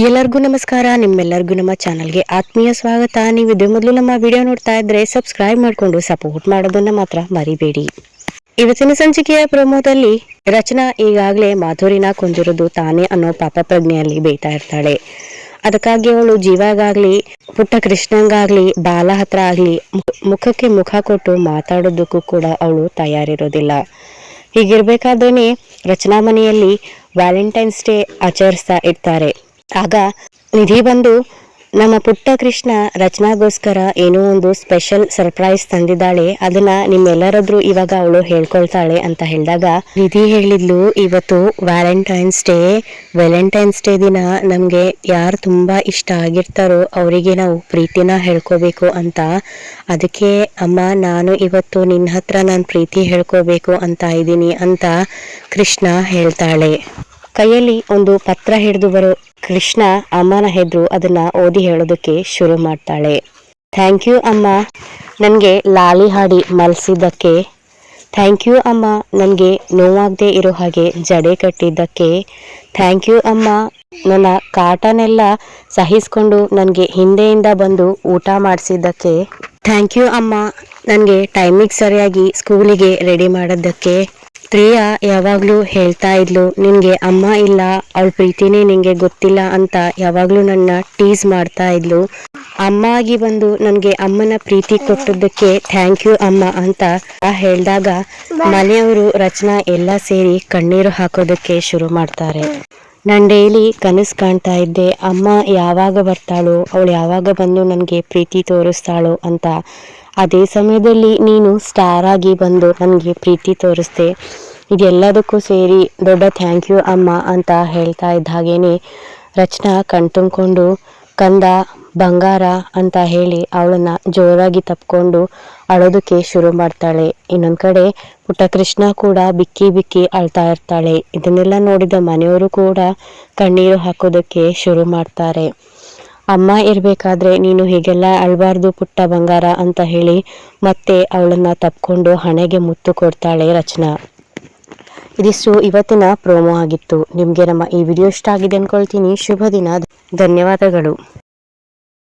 ಎಲ್ಲರಿಗೂ ನಮಸ್ಕಾರ. ನಿಮ್ಮೆಲ್ಲರಿಗೂ ನಮ್ಮ ಚಾನಲ್ಗೆ ಆತ್ಮೀಯ ಸ್ವಾಗತ. ನೀವು ಮೊದಲು ನಮ್ಮ ವಿಡಿಯೋ ನೋಡ್ತಾ ಇದ್ರೆ ಸಬ್ಸ್ಕ್ರೈಬ್ ಮಾಡಿಕೊಂಡು ಸಪೋರ್ಟ್ ಮಾಡೋದನ್ನ ಮಾತ್ರ ಮರಿಬೇಡಿ. ಇವತ್ತಿನ ಸಂಚಿಕೆಯ ಪ್ರಮೋದಲ್ಲಿ ರಚನಾ ಈಗಾಗಲೇ ಮಾಧುರಿನ ಕೊಂದಿರೋದು ತಾನೇ ಅನ್ನೋ ಪಾಪ ಪ್ರಜ್ಞೆಯಲ್ಲಿ ಬೇಯ್ತಾ ಇರ್ತಾಳೆ. ಅದಕ್ಕಾಗಿ ಅವಳು ಜೀವಾಗಾಗ್ಲಿ, ಪುಟ್ಟ ಕೃಷ್ಣಂಗಾಗ್ಲಿ, ಬಾಲ ಹತ್ರ ಆಗ್ಲಿ ಮುಖ- ಮುಖಕ್ಕೆ ಮುಖ ಕೊಟ್ಟು ಮಾತಾಡೋದಕ್ಕೂ ಕೂಡ ಅವಳು ತಯಾರಿರೋದಿಲ್ಲ. ಹೀಗಿರ್ಬೇಕಾದ್ರೆ ರಚನಾ ಮನೆಯಲ್ಲಿ ವ್ಯಾಲೆಂಟೈನ್ಸ್ ಡೇ ಆಚರಿಸ್ತಾ ಇರ್ತಾರೆ. ಆಗ ನಿಧಿ ಬಂದು, ನಮ್ಮ ಪುಟ್ಟ ಕೃಷ್ಣ ರಚನಾಗೋಸ್ಕರ ಏನೋ ಒಂದು ಸ್ಪೆಷಲ್ ಸರ್ಪ್ರೈಸ್ ತಂದಿದ್ದಾಳೆ, ಅದನ್ನ ನಿಮ್ಮೆಲ್ಲರದ್ರು ಇವಾಗ ಅವಳು ಹೇಳ್ಕೊಳ್ತಾಳೆ ಅಂತ ಹೇಳಿದಾಗ ನಿಧಿ ಹೇಳಿದ್ಲು, ಇವತ್ತು ವ್ಯಾಲೆಂಟೈನ್ಸ್ ಡೇ ವ್ಯಾಲೆಂಟೈನ್ಸ್ ಡೇ ದಿನ ನಮ್ಗೆ ಯಾರು ತುಂಬಾ ಇಷ್ಟ ಆಗಿರ್ತಾರೋ ಅವರಿಗೆ ನಾವು ಪ್ರೀತಿನ ಹೇಳ್ಕೋಬೇಕು ಅಂತ. ಅದಕ್ಕೆ ಅಮ್ಮ, ನಾನು ಇವತ್ತು ನಿನ್ನ ಹತ್ರ ನಾನು ಪ್ರೀತಿ ಹೇಳ್ಕೋಬೇಕು ಅಂತ ಇದ್ದೀನಿ ಅಂತ ಕೃಷ್ಣ ಹೇಳ್ತಾಳೆ. ಕೈಯಲ್ಲಿ ಒಂದು ಪತ್ರ ಹಿಡಿದು ಬರೋ ಕೃಷ್ಣ ಅಮ್ಮನ ಹೆದ್ರು ಅದನ್ನ ಓದಿ ಹೇಳೋದಕ್ಕೆ ಶುರು ಮಾಡ್ತಾಳೆ. ಥ್ಯಾಂಕ್ ಯು ಅಮ್ಮ. ನನಗೆ ಲಾಲಿ ಹಾಡಿ ಮಲಸಿದ್ದಕ್ಕೆ, ಥ್ಯಾಂಕ್ ಯು ಅಮ್ಮ. ನನಗೆ ನೋವಾಗದೆ ಇರೋ ಹಾಗೆ ಜಡೆ ಕಟ್ಟಿದ್ದಕ್ಕೆ, ಥ್ಯಾಂಕ್ ಯು ಅಮ್ಮ. ನನ್ನ ಕಾಟನೆಲ್ಲ ಸಹಿಸ್ಕೊಂಡು ನನಗೆ ಹಿಂದೆಯಿಂದ ಬಂದು ಊಟ ಮಾಡಿಸಿದ್ದಕ್ಕೆ, ಥ್ಯಾಂಕ್ ಯು ಅಮ್ಮ. ನನಗೆ ಟೈಮಿಗೆ ಸರಿಯಾಗಿ ಸ್ಕೂಲಿಗೆ ರೆಡಿ ಮಾಡೋದಕ್ಕೆ ಪ್ರಿಯಾ ಯಾವಾಗ್ಲೂ ಹೇಳ್ತಾ ಇದ್ಲು, ನಿನಗೆ ಅಮ್ಮ ಇಲ್ಲ, ಅವಳ ಪ್ರೀತಿನೇ ನಿಂಗೆ ಗೊತ್ತಿಲ್ಲ ಅಂತ ಯಾವಾಗಲೂ ನನ್ನ ಟೀಸ್ ಮಾಡ್ತಾ ಇದ್ಲು. ಅಮ್ಮ ಆಗಿ ಬಂದು ನನಗೆ ಅಮ್ಮನ ಪ್ರೀತಿ ಕೊಟ್ಟದ್ದಕ್ಕೆ ಥ್ಯಾಂಕ್ ಯು ಅಮ್ಮ ಅಂತ ಹೇಳಿದಾಗ ಮನೆಯವರು ರಚನಾ ಎಲ್ಲ ಸೇರಿ ಕಣ್ಣೀರು ಹಾಕೋದಕ್ಕೆ ಶುರು ಮಾಡ್ತಾರೆ. ನಾನು ಡೈಲಿ ಕನಸು ಕಾಣ್ತಾ ಇದ್ದೆ, ಅಮ್ಮ ಯಾವಾಗ ಬರ್ತಾಳೋ, ಅವಳು ಯಾವಾಗ ಬಂದು ನನಗೆ ಪ್ರೀತಿ ತೋರಿಸ್ತಾಳೋ ಅಂತ ಅದೇ ಸಮಯದಲ್ಲಿ ನೀನು ಸ್ಟಾರ್ ಆಗಿ ಬಂದು ನನಗೆ ಪ್ರೀತಿ ತೋರಿಸ್ದೆ. ಇದೆಲ್ಲದಕ್ಕೂ ಸೇರಿ ದೊಡ್ಡ ಥ್ಯಾಂಕ್ ಯು ಅಮ್ಮ ಅಂತ ಹೇಳ್ತಾ ಇದ್ದ ಹಾಗೇನೆ ರಚನಾ ಕಣ್ತುಂಬ್ಕೊಂಡು ಕಂದ, ಬಂಗಾರ ಅಂತ ಹೇಳಿ ಅವಳನ್ನು ಜೋರಾಗಿ ತಪ್ಕೊಂಡು ಅಳೋದಕ್ಕೆ ಶುರು ಮಾಡ್ತಾಳೆ. ಇನ್ನೊಂದು ಕಡೆ ಪುಟ್ಟ ಕೃಷ್ಣ ಕೂಡ ಬಿಕ್ಕಿ ಬಿಕ್ಕಿ ಅಳ್ತಾ ಇರ್ತಾಳೆ. ಇದನ್ನೆಲ್ಲ ನೋಡಿದ ಮನೆಯವರು ಕೂಡ ಕಣ್ಣೀರು ಹಾಕೋದಕ್ಕೆ ಶುರು ಮಾಡ್ತಾರೆ. ಅಮ್ಮ ಇರಬೇಕಾದ್ರೆ ನೀನು ಹೀಗೆಲ್ಲ ಅಳ್ಬಾರ್ದು ಪುಟ್ಟ ಬಂಗಾರ ಅಂತ ಹೇಳಿ ಮತ್ತೆ ಅವಳನ್ನ ತಪ್ಕೊಂಡು ಹಣೆಗೆ ಮುತ್ತು ಕೊಡ್ತಾಳೆ ರಚನಾ. ಇದಿಷ್ಟು ಇವತ್ತಿನ ಪ್ರೋಮೋ ಆಗಿತ್ತು. ನಿಮಗೆ ನಮ್ಮ ಈ ವಿಡಿಯೋ ಇಷ್ಟ ಆಗಿದೆ ಅನ್ಕೊಳ್ತೀನಿ. ಶುಭ ದಿನ. ಧನ್ಯವಾದಗಳು.